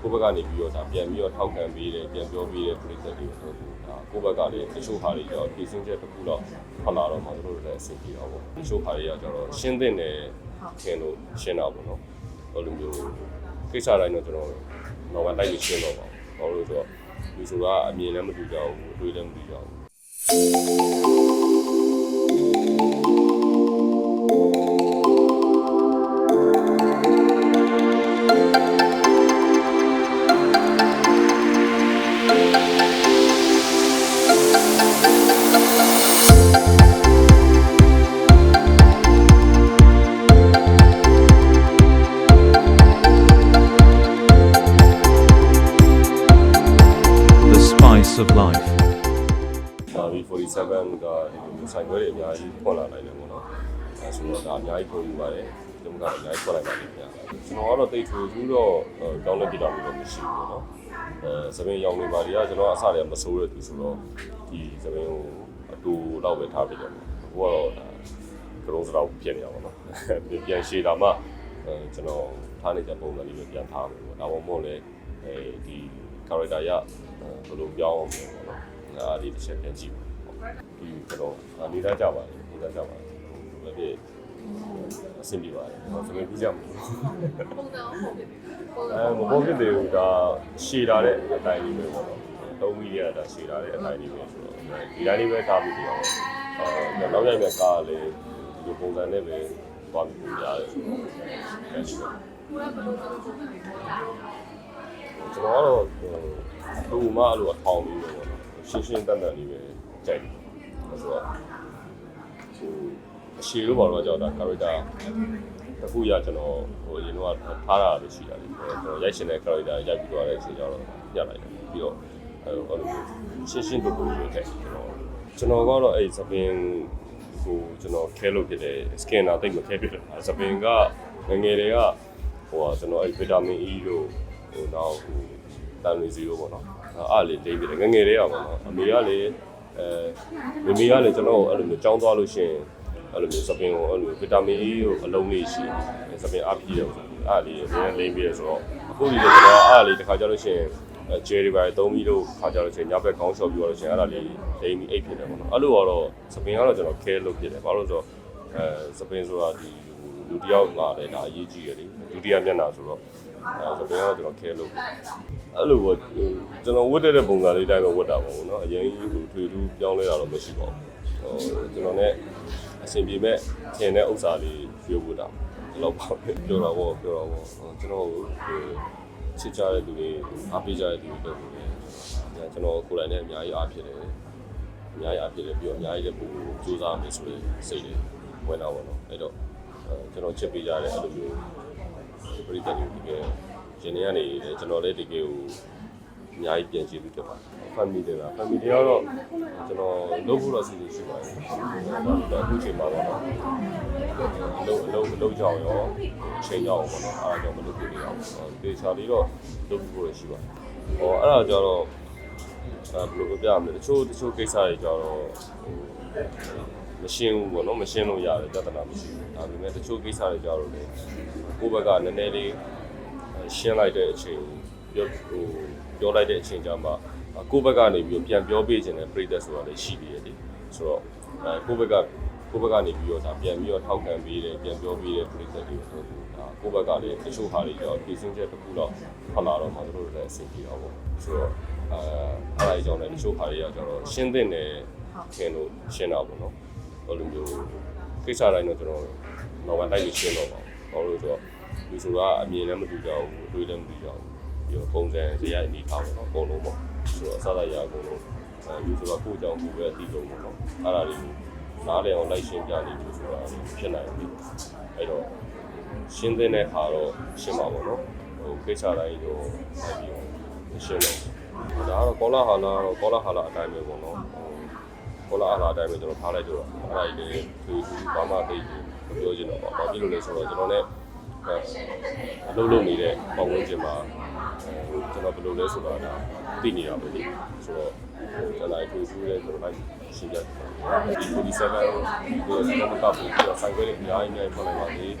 ကိုယ့်ဘက်ကနေပြီးတော့ဒါပြန်ပြီးတော့ထောက်ခံပေးတယ်ပြန်ပြောပေးတယ်ပြည်သက်တွေကိုဒါကိုယ့်ဘက်ကလည်းတချို့ဟာတွေကြောင့်ဖြည့်စင်းချက်တစ်ခုတော့ဖလာတော့မှတို့လည်းအဆင်ပြေတော့ပေါ့တချို့ဟာတွေကကျတော့ရှင်းတဲ့နယ်ထင်လို့ရှင်းတော့ပေါ့နော်ဟိုလိုမျိုးကိစ္စတိုင်းတော့ကျွန်တော်တော့ဘာလိုက်ရှင်းတော့ပါဘာလို့လဲဆိုတော့ဒီဆိုကအမြင်လည်းမတူကြဘူးအတွေးလည်းမတူကြဘူး The spice of life. ဒါပြီး47ကဒီလိုမျိုးဆိုင်ခွဲတွေအများကြီးဖွင့်လာနိုင်တယ်ပေါ့နော်အဲဆိုတော့ဒါအများကြီးပုံယူပါတယ်ဒီမှာကအများကြီးဖွင့်လိုက်ပါလိမ့်မယ်ကျွန်တော်ကတော့တိတ်ထူဘူးတော့ကောင်းတဲ့ပြည်တော်မျိုးတော့မရှိဘူးပေါ့နော်အဲသပင်ရောင်နေပါတွေကကျွန်တော်အစတည်းကမစိုးရသူဆိုတော့ဒီသပင်ကိုအတူတော့ပဲထားပြတယ်ပေါ့ဟိုကတော့ဒါကရုံးစတော့ဖြစ်နေတာပေါ့နော်ပြန်ရှည်တာမှအဲကျွန်တော်ထားနေကြပုံစံလေးပဲပြန်ထားမယ်ပေါ့ဒါမှမဟုတ်လေအဲဒီ character ရ ဘယ်လိုပြောင်းအောင်လဲပေါ့နော်အားဒီတစ်ချက်ပြန်ကြည့်ပါဒီကတော့နေသားကြပါလေနေသားကြပါလေဘယ်ဖြစ်အဆင်ပြေပါတယ်ကျွန်တော်စကားပြကြမှာပုံစံအောင်ပုံပြတယ်ပုံစံအဲမပေါ်ဖြစ်သေးဘူးဒါရှည်လာတဲ့အတိုင်းလေးပဲပေါ့နော်သုံးမိရတာရှည်လာတဲ့အတိုင်းလေးပဲဆိုတော့ဒီတိုင်းလေးပဲထားပြီးတော့အဲနောက်ရိုက်မဲ့ကားလေးဒီလိုပုံစံနဲ့ပဲသွားပြီးပြရတယ်ဆိုတော့အဲဒီပဲကိုယ်ကဘယ်လိုလုပ်ချင်လဲပေါ့လားကျွန်တော်ကတော့ ဟိုမှအဲ့လိုအထောင်လေးပဲပေါ့နော်ရှင်းရှင်းတန်တန်လေးပဲကြိုက်တယ်ဆိုတော့ဟိုအရှိလို့ပါတော့ကြောက်တာ character တခုရကျွန်တော်ဟိုအရင်တော့ထားတာလို့ရှိတာလေကျွန်တော်ရိုက်ရှင်တဲ့ character ရိုက်ပြီးသွားတဲ့အချိန်ကျတော့ညှက်လိုက်တယ်ပြီးတော့အဲ့လိုအဲ့လိုရှင်းရှင်းတူတူလေးကြိုက်ကျွန်တော်ကျွန်တော်ကတော့အဲ့သပင်ဟိုကျွန်တော်ခဲလို့ဖြစ်တယ် scanner တိတ်မခဲဖြစ်တယ်သပင်ကငယ်ငယ်တွေကဟိုကျွန်တော်အဲ့ vitamin E တို့ဟိုနောက်ဟိုတန်လီစီတို့ပေါ့နော် အားလေးတိတ်ဖြစ်တယ်ငယ်ငယ်တွေကပေါ့နော်အမေကလေအဲမမေကလေကျွန်တော်အဲ့လိုမျိုးကြောင်းသွားလို့ရှိရင်အဲ့လိုမျိုးစပင်ကိုအဲ့လိုဗီတာမင် E ကိုအလုံးလေးရှိတယ်စပင်အပြည့်တယ်ဆိုပြီးအားလေးအရင်လိမ့်ပြီးရဆိုတော့အခုဒီလိုကျွန်တော်အားလေးတစ်ခါကြလို့ရှိရင်ဂျယ်ရီပါသုံးပြီးတော့ခါကြလို့ရှိရင်ညဘက်ခေါင်းလျှော်ပြီးတော့လို့ရှိရင်အဲ့ဒါလေးလိမ့်ပြီးအိတ်ဖြစ်တယ်ပေါ့နော်အဲ့လိုကတော့စပင်ကတော့ကျွန်တော်ခဲလို့ဖြစ်တယ်ဘာလို့လဲဆိုတော့အဲစပင်ဆိုတာဒီလူတစ်ယောက်လာတယ်ဒါအရေးကြီးတယ်လေဒုတိယမျက်နှာဆိုတော့ အဲစပင်ကတော့ကျွန်တော်ခဲလို့အဲ့လိုပေါ့ကျွန်တော်ဝတ်တဲ့ပုံစံလေးတိုင်းပဲဝတ်တာပေါ့နော်အရင်ကြီးဟိုထွေထူးပြောင်းလဲတာတော့မရှိပါဘူးဟိုကျွန်တော် ਨੇ အဆင်ပြေမဲ့ထင်တဲ့ဥစ္စာလေးရွေးဖို့တာလောက်ပါပဲပြောတာပေါ့ပြောတာပေါ့ကျွန်တော်ဟိုချစ်ကြတဲ့လူတွေအားပေးကြတဲ့လူတွေတို့လည်းကျွန်တော်ကိုယ်တိုင်လည်းအများကြီးအားဖြစ်တယ်အများကြီးအားဖြစ်တယ်ပြီးတော့အများကြီးလည်းပို့ကြိုးစားမယ်ဆိုတဲ့စိတ်လေးဝင်လာပါတော့အဲ့တော့ကျွန်တော်ချစ်ပေးကြတဲ့အဲ့လိုမျိုး ပရိသတ်တွေတကယ်ရှင်နေကနေကျွန်တော်လည်းတကယ်ကိုအများကြီးပြန်ကြည့်ပြီးတက်ပါ family တွေက family တွေကတော့ကျွန်တော်လုပ်ဖို့တော့စီစဉ်ရှိပါတယ်။ဒါအခုချိန်မှာတော့အလုပ်အလုပ်အလုပ်ကြောင်ရောအချိန်ကြောင်ပေါ့နော်အားကြောင့်မလုပ်ဖြစ်နေအောင်။ဒေချာလေးတော့လုပ်ဖို့ရရှိပါတယ်။ဟောအဲ့ဒါကြတော့အဲဘယ်လိုပြောပြမလဲတချို့တချို့ကိစ္စတွေကြတော့ မရှင်းဘူးပေါ့နော်မရှင်းလို့ရတယ်ပြဿနာမရှိဘူး။ဒါပေမဲ့တချို့ကိစ္စတွေကြတော့လေကိုယ့်ဘက်ကနည်းနည်းလေးရှင်းလိုက်တဲ့အချိန်ပြောဟိုပြောလိုက်တဲ့အချိန်ကြမှာကိုယ့်ဘက်ကနေပြီးပြန်ပြောပေးခြင်းနဲ့ပြည်သက်ဆိုတာလည်းရှိသေးတယ်လေဆိုတော့အဲကိုယ့်ဘက်ကကိုယ့်ဘက်ကနေပြီးတော့ဒါပြန်ပြီးတော့ထောက်ခံပေးတယ်ပြန်ပြောပေးတယ်ပြည်သက်တွေကိုဒါကိုယ့်ဘက်ကလည်းတချို့ဟာတွေကြောင့်ဖြည့်စင်းချက်တစ်ခုတော့ဖလာတော့မှတို့လည်းအဆင်ပြေတော့ပေါ့ဆိုတော့အဲအားအကြောင်းလည်းတချို့ဟာတွေကကျတော့ရှင်းတဲ့နယ်ထင်လို့ရှင်းတော့ပေါ့နော် ဟိုလိုမျိုးကိစ္စတိုင်းတော့ကျွန်တော်တော့ဝိုင်းလိုက်ရှင်းတော့ပါဘာလို့လဲဆိုတော့ဒီဆိုကအမြင်လည်းမတူကြဘူးအတွေးလည်းမတူကြဘူးပြီးတော့ပုံစံဇယားအနေထားပေါ့နော်အကုန်လုံးပေါ့ဆိုတော့အစားအရာအကုန်လုံးအဲဒီဆိုတော့ကိုယ့်ကြောင့်ကိုယ်ပဲအသိဆုံးပေါ့နော်အဲ့ဒါလေးနားလည်အောင်လိုက်ရှင်းပြနေလို့ဆိုတာဖြစ်နိုင်တယ်အဲ့တော့ရှင်းတဲ့အခါတော့ရှင်းပါပေါ့နော်ဟိုကိစ္စတိုင်းတော့အဲ့ဒီရှင်းတော့ဒါကတော့ကောလာဟာလာတော့ကောလာဟာလာအတိုင်းပဲပေါ့နော် ခေါ်လာအားအတိုင်းပဲကျွန်တော်ထားလိုက်ကြတော့အဲ့ဒါကြီးလေးသူဘာမှသိဘူးမပြောချင်တော့ပါဘာဖြစ်လို့လဲဆိုတော့ကျွန်တော်လည်းအလုပ်လုပ်နေတဲ့ပတ်ဝန်းကျင်မှာကျွန်တော်ဘယ်လိုလဲဆိုတာကသိနေတာပဲလေဆိုတော့ကျွန်တော်အထူးကြီးလဲကျွန်တော်လိုက်ရှင်းပြတယ်ဒီဒီဆက်ကတော့ကျွန်တော်မတော့ဘူးဆိုင်ခွဲတွေအများကြီးအများကြီးဖွင့်လိုက်ပါသေး